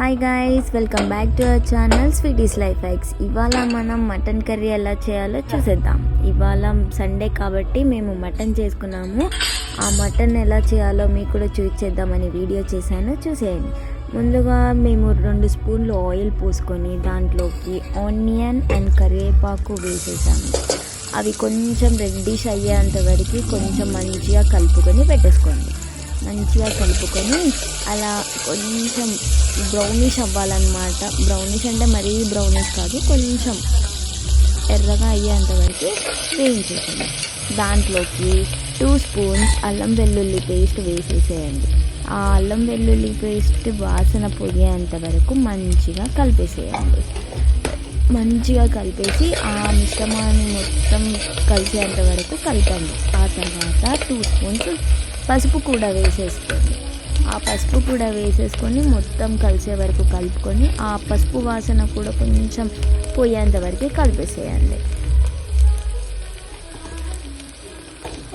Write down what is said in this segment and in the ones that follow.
Hi guys welcome back to our channel sweety's life X ఇవాళ మనం mutton curry ఎలా చేయాలో చూసేద్దాం. ఇవాళ సండే కాబట్టి మేము మటన్ చేసుకున్నాము. ఆ మటన్ ఎలా చేయాలో మీకు కూడా చూసేద్దామని వీడియో చేశాను. చూసేయండి. ముందుగా మేము రెండు స్పూన్లు ఆయిల్ పోసుకొని దాంట్లోకి ఆనియన్ అండ్ కరివేపాకు వేసేసాము. అవి కొంచెం రెడ్డిష్ అయ్యేంత వరకు కొంచెం మంచిగా కలుపుకొని పెట్టేసుకోండి. మంచిగా కలుపుకొని అలా కొంచెం బ్రౌనిష్ అవ్వాలన్నమాట. బ్రౌనిష్ అంటే మరీ బ్రౌనిష్ కాదు కొంచెం ఎర్రగా అయ్యేంత వరకు వేయించేసేయండి. దాంట్లోకి టూ స్పూన్స్ అల్లం వెల్లుల్లి పేస్ట్ వేసేసేయండి. ఆ అల్లం వెల్లుల్లి పేస్ట్ వాసన పొయ్యేంత వరకు మంచిగా కలిపేసేయండి. మంచిగా కలిపేసి ఆ మిశ్రమాన్ని మొత్తం కలిసేంత వరకు కలపండి. ఆ తర్వాత టూ స్పూన్స్ పసుపు కూడా వేసేసుకోండి ఆ పసుపు కూడా వేసేసుకొని మొత్తం కలిసే వరకు కలుపుకొని ఆ పసుపు వాసన కూడా కొంచెం పోయేంత వరకు కలిపేసేయండి.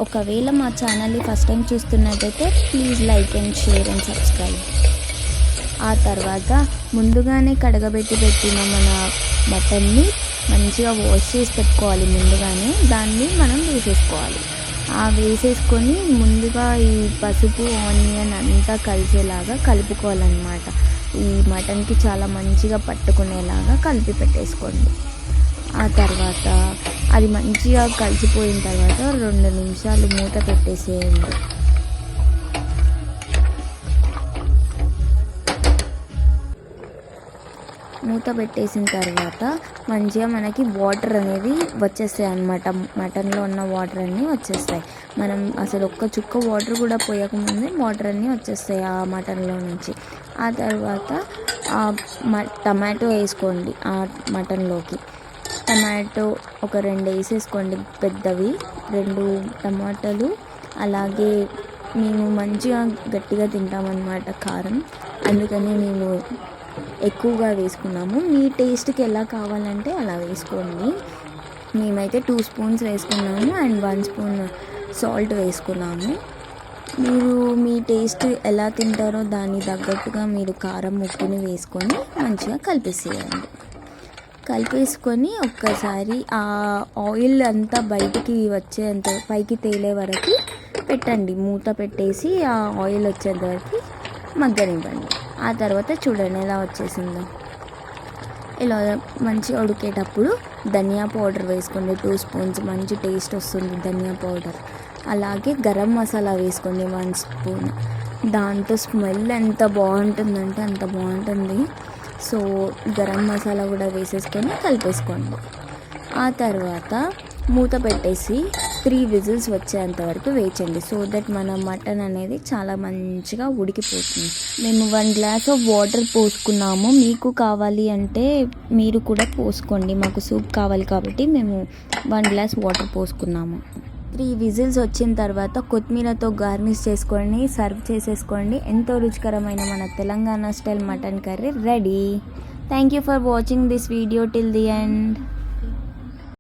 ఒకవేళ మా ఛానల్ని ఫస్ట్ టైం చూస్తున్నట్టయితే please like and share and subscribe. ఆ తర్వాత ముందుగానే కడగబెట్టి పెట్టిన మన మటన్ని మంచిగా వాష్ చేసి పెట్టుకోవాలి ముందుగానే దాన్ని మనం వేసేసుకోవాలి. వేసేసుకొని ముందుగా ఈ పసుపు ఆనియన్ అంతా కలిసేలాగా కలుపుకోవాలన్నమాట. ఈ మటన్కి చాలా మంచిగా పట్టుకునేలాగా కలిపి పెట్టేసుకోండి. ఆ తర్వాత అది మంచిగా కలిసిపోయిన తర్వాత రెండు నిమిషాలు మూత పెట్టేసేయండి. మూత పెట్టేసిన తర్వాత మంచిగా మనకి వాటర్ అనేది వచ్చేస్తాయి అన్నమాట. మటన్లో ఉన్న వాటర్ అన్నీ వచ్చేస్తాయి. మనం అసలు ఒక్క చుక్క వాటర్ కూడా పోయకముందే వాటర్ అన్నీ వచ్చేస్తాయి ఆ మటన్లో నుంచి. ఆ తర్వాత ఆ మ టమాటో వేసుకోండి ఆ మటన్లోకి. టమాటో ఒక రెండు వేసేసుకోండి పెద్దవి. రెండు టమాటాలు. అలాగే మేము మంచిగా గట్టిగా తింటామన్నమాట కారం. అందుకని మేము ఎక్కువగా వేసుకున్నాము. మీ టేస్ట్కి ఎలా కావాలంటే అలా వేసుకోండి. మేమైతే టూ స్పూన్స్ వేసుకున్నాము అండ్ వన్ స్పూన్ సాల్ట్ వేసుకున్నాము. మీరు మీ టేస్ట్ ఎలా తింటారో దాన్ని తగ్గట్టుగా మీరు కారం ఉప్పుని వేసుకొని మంచిగా కలిపేసేయండి. కలిపేసుకొని ఒక్కసారి ఆ ఆయిల్ అంతా బయటికి వచ్చేంత పైకి తేలే వరకు పెట్టండి. మూత పెట్టేసి ఆ ఆయిల్ వచ్చేంత వరకు మగ్గనివ్వండి. ఆ తర్వాత చూడండి ఎలా వచ్చేసిందో. ఇలా మంచిగా ఉడికేటప్పుడు ధనియా పౌడర్ వేసుకోండి. టూ స్పూన్స్ మంచి టేస్ట్ వస్తుంది ధనియా పౌడర్. అలాగే గరం మసాలా వేసుకోండి వన్ స్పూన్. దాంతో స్మెల్ ఎంత బాగుంటుందంటే అంత బాగుంటుంది. సో గరం మసాలా కూడా వేసేసుకొని కలిపేసుకోండి. ఆ తర్వాత మూత పెట్టేసి త్రీ విజిల్స్ వచ్చేంత వరకు వేచండి సో దట్ మన మటన్ అనేది చాలా మంచిగా ఉడికిపోతుంది. మేము వన్ గ్లాస్ ఆఫ్ వాటర్ పోసుకున్నాము. మీకు కావాలి అంటే మీరు కూడా పోసుకోండి. మాకు సూప్ కావాలి కాబట్టి మేము వన్ గ్లాస్ వాటర్ పోసుకున్నాము. త్రీ విజిల్స్ వచ్చిన తర్వాత కొత్తిమీరతో గార్నిష్ చేసుకొని సర్వ్ చేసేసుకోండి. ఎంతో రుచికరమైన మన Telangana style mutton curry ready thank you for watching this video till the end